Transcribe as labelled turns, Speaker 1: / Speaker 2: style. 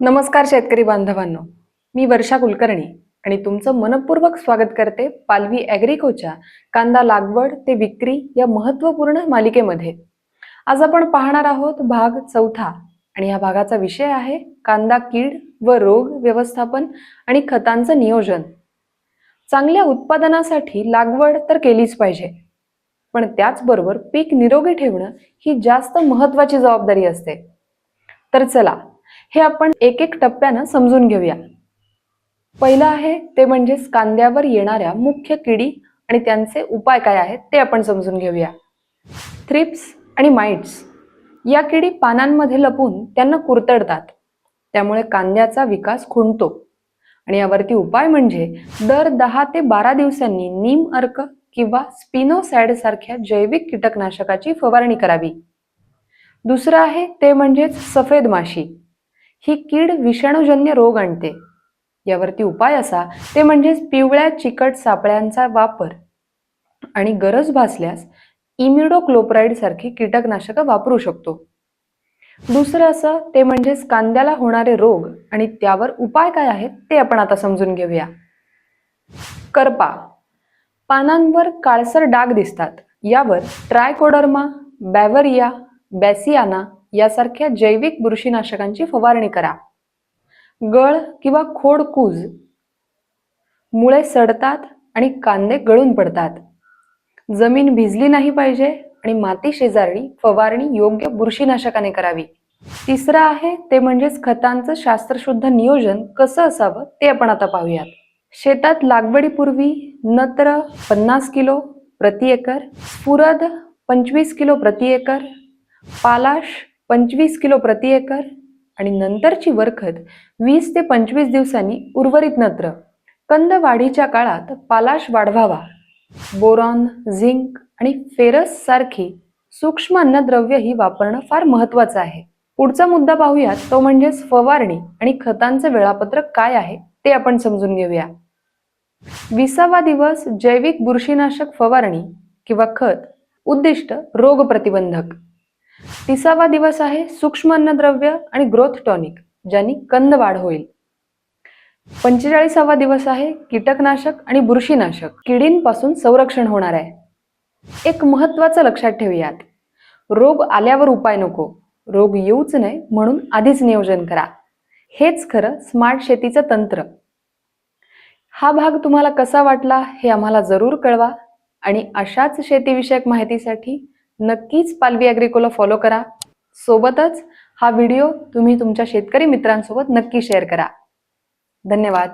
Speaker 1: नमस्कार शेतकरी बांधवांनो. मी वर्षा कुलकर्णी आणि तुमचं मनपूर्वक स्वागत करते पालवी ॲग्रिकोच्या कांदा लागवड ते विक्री या महत्त्वपूर्ण मालिकेमध्ये. आज आपण पाहणार आहोत भाग चौथा आणि या भागाचा विषय आहे कांदा कीड व रोग व्यवस्थापन आणि खतांचं नियोजन. चांगल्या उत्पादनासाठी लागवड तर केलीच पाहिजे पण त्याचबरोबर पीक निरोगी ठेवणं ही जास्त महत्त्वाची जबाबदारी असते. तर चला हे आपण एक एक टप्प्यानं समजून घेऊया. पहिलं आहे ते म्हणजेच कांद्यावर येणाऱ्या मुख्य किडी आणि त्यांचे उपाय काय आहेत ते आपण समजून घेऊया. थ्रिप्स आणि माइट्स. या किडी पानांमध्ये लपून त्यांना कुरतडतात. त्यामुळे कांद्याचा विकास खुंटतो आणि यावरती उपाय म्हणजे दर दहा ते बारा दिवसांनी नीम अर्क किंवा स्पिनोसॅड सारख्या जैविक कीटकनाशकाची फवारणी करावी. दुसरं आहे ते म्हणजेच सफेद माशी. ही कीड विषाणूजन्य रोग आणते. यावरती उपाय असा ते म्हणजेच पिवळ्या चिकट सापळ्यांचा वापर. आणि गरज भासल्यास इम्युडोक्लोप्राईड सारखी कीटकनाशकं वापरू शकतो. दुसरं असं ते म्हणजेच कांद्याला होणारे रोग आणि त्यावर उपाय काय आहेत ते आपण आता समजून घेऊया. करपा. पानांवर काळसर डाग दिसतात. यावर ट्रायकोडर्मा बॅवरिया बॅसियाना यासारख्या जैविक बुरशीनाशकांची फवारणी करा. गळ किंवा खोड कूज मुळे सडतात आणि कांदे गळून पडतात. जमीन भिजली नाही पाहिजे आणि माती शेजारणी फवारणी योग्य बुरशीनाशकाने करावी. तिसरं आहे ते म्हणजेच खतांचं शास्त्रशुद्ध नियोजन कसं असावं ते आपण आता पाहूयात. शेतात लागवडीपूर्वी नत्र पन्नास किलो प्रति एकर स्फुरद पंचवीस किलो प्रति एकर पालाश पंचवीस किलो प्रति एकर आणि नंतरची वरखत वीस ते पंचवीस दिवसांनी उर्वरित नत्र. कंद वाढीच्या काळात पालाश वाढवावा. बोरॉन झिंक आणि फेरस सारखी सूक्ष्म अन्नद्रव्य ही वापरणं फार महत्वाचं आहे. पुढचा मुद्दा पाहूयात तो म्हणजेच फवारणी आणि खतांचं वेळापत्रक काय आहे ते आपण समजून घेऊया. विसावा दिवस जैविक बुरशीनाशक फवारणी किंवा खत उद्दिष्ट रोग प्रतिबंधक तिसावा दिवस आहे सूक्ष्म अन्नद्रव्य आणि ग्रोथ टॉनिक ज्यांनी कंद वाढ होईल. पंचेचाळीसावा दिवस आहे कीटकनाशक आणि बुरशीनाशक. किडींपासून संरक्षण होणार आहे. एक महत्वाचं लक्षात ठेवूयात. रोग आल्यावर उपाय नको. रोग येऊच नये म्हणून आधीच नियोजन करा. हेच खरं स्मार्ट शेतीचं तंत्र. हा भाग तुम्हाला कसा वाटला हे आम्हाला जरूर कळवा आणि अशाच शेतीविषयक माहितीसाठी नक्कीच पालवी ॲग्रिकोला फॉलो करा. सोबतच हा व्हिडिओ तुम्ही तुमच्या शेतकरी मित्रांसोबत नक्की शेअर करा. धन्यवाद.